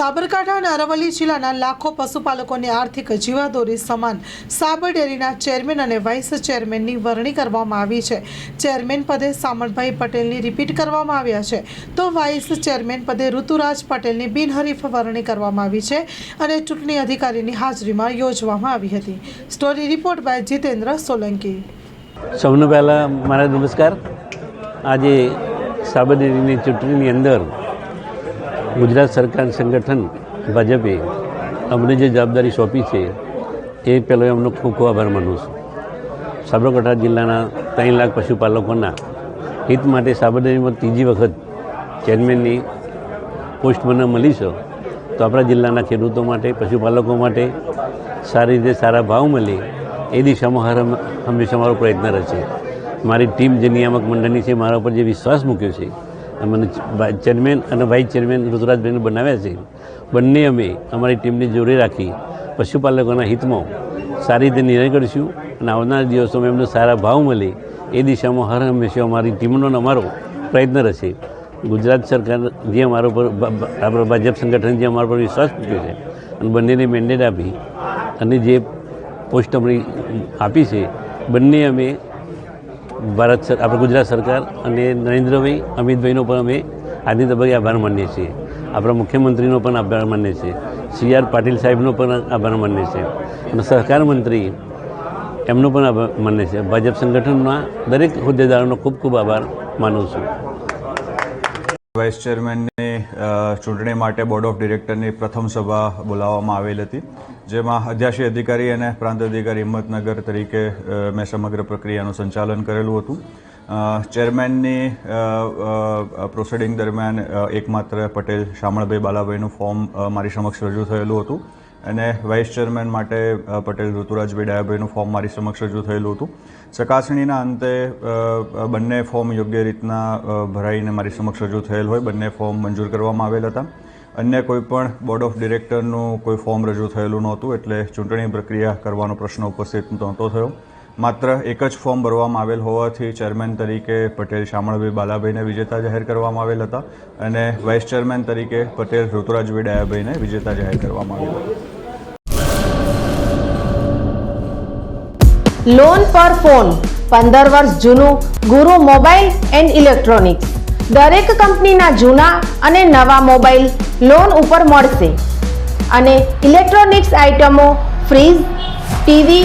સાબરકાંઠા અને અરવલ્લી જિલ્લાના લાખો પશુપાલકોની આર્થિક જીવાદોરી સમાન સાબર ડેરીના ચેરમેન અને વાઇસ ચેરમેનની વરણી કરવામાં આવી છે. ચેરમેન પદે સામણભાઈ પટેલની રિપીટ કરવામાં આવ્યા છે. તો વાઇસ ચેરમેન પદે ઋતુરાજ પટેલની બિનહરીફ વરણી કરવામાં આવી છે અને ચૂંટણી અધિકારીની હાજરીમાં યોજવામાં આવી હતી. Story report by Jitendra Solanki. સૌને પહેલાં મારા નમસ્કાર. આજે સાબરડેરીની ચૂંટણીની અંદર ગુજરાત સરકાર સંગઠન ભાજપે અમને જે જવાબદારી સોંપી છે, એ પહેલો એમનો ખૂબ ખૂબ આભાર માનું છું. સાબરકાંઠા જિલ્લાના ત્રણ લાખ પશુપાલકોના હિત માટે સાબરડેરીમાં ત્રીજી વખત ચેરમેનની પોસ્ટ મને મળી છે. તો આપણા જિલ્લાના ખેડૂતો માટે, પશુપાલકો માટે સારી રીતે સારા ભાવ મળે, એ દિશામાં હંમેશા મારો પ્રયત્ન રહેશે. મારી ટીમ જે નિયામક મંડળની છે, મારા ઉપર જે વિશ્વાસ મૂક્યો છે મને ચેરમેન અને વાઇસ ચેરમેન ઋતુરાજભાઈને બનાવ્યા છે. બંને અમે અમારી ટીમને જોડે રાખી પશુપાલકોના હિતમાં સારી રીતે નિર્ણય કરીશું અને આવનાર દિવસોમાં એમને સારા ભાવ મળે એ દિશામાં હર હંમેશા અમારી ટીમનો અમારો પ્રયત્ન રહેશે. ગુજરાત સરકાર જે અમારા પર આપણા ભાજપ સંગઠન જે અમારા પર વિશ્વાસ મૂક્યો છે અને બંનેને મેન્ડેટ આપી અને જે પોસ્ટ અમને આપી છે, બંને અમે ભારત સર, આપણે ગુજરાત સરકાર અને નરેન્દ્રભાઈ, અમિતભાઈનો પણ અમે આજની તબક્કે આભાર માનીએ છીએ. આપણા મુખ્યમંત્રીનો પણ આભાર માનીએ છીએ. સી આર પાટીલ સાહેબનો પણ આભાર માનીએ છીએ. અને સહકાર મંત્રી એમનો પણ આભાર માનીએ છીએ. ભાજપ સંગઠનના દરેક હોદ્દેદારોનો ખૂબ ખૂબ આભાર માનું છું. વાઇસ ચેરમેનની ચૂંટણી માટે બોર્ડ ઓફ ડિરેક્ટરની પ્રથમ સભા બોલાવવામાં આવેલ હતી, જેમાં અધ્યાશી અધિકારી અને પ્રાંત અધિકારી હિંમતનગર તરીકે મેં સમગ્ર પ્રક્રિયાનું સંચાલન કરેલું હતું. ચેરમેનની પ્રોસિડિંગ દરમિયાન એકમાત્ર પટેલ શામળભાઈ બાલાભાઈનું ફોર્મ મારી સમક્ષ રજૂ થયેલું હતું. અને વાઇસ ચેરમેન માટે પટેલ ઋતુરાજભાઈ ડાયાભાઈનું ફોર્મ મારી સમક્ષ રજૂ થયેલું હતું. ચકાસણીના અંતે બંને ફોર્મ યોગ્ય રીતના ભરાઈને મારી સમક્ષ રજૂ થયેલ હોય. બંને ફોર્મ મંજૂર કરવામાં આવેલ હતા. અન્ય કોઈ પણ બોર્ડ ઓફ ડિરેક્ટરનું કોઈ ફોર્મ રજૂ થયેલું નહોતું, એટલે ચૂંટણી પ્રક્રિયા કરવાનો પ્રશ્ન ઉપસ્થિત નહોતો થયો. માત્ર એક જ ફોર્મ ભરવામાં આવેલ હોવાથી ચેરમેન તરીકે પટેલ શામળભાઈ બાલાભાઈને વિજેતા જાહેર કરવામાં આવેલ હતા અને વાઇસ ચેરમેન તરીકે પટેલ ઋતુરાજભાઈ ડાયાભાઈને વિજેતા જાહેર કરવામાં આવેલ લોન પર ફોન પંદર વર્ષ જૂનું ગુરુ મોબાઈલ એન્ડ ઇલેક્ટ્રોનિક્સ. દરેક કંપનીના જૂના અને નવા મોબાઈલ લોન ઉપર મળશે. અને ઇલેક્ટ્રોનિક્સ આઇટમો fridge, TV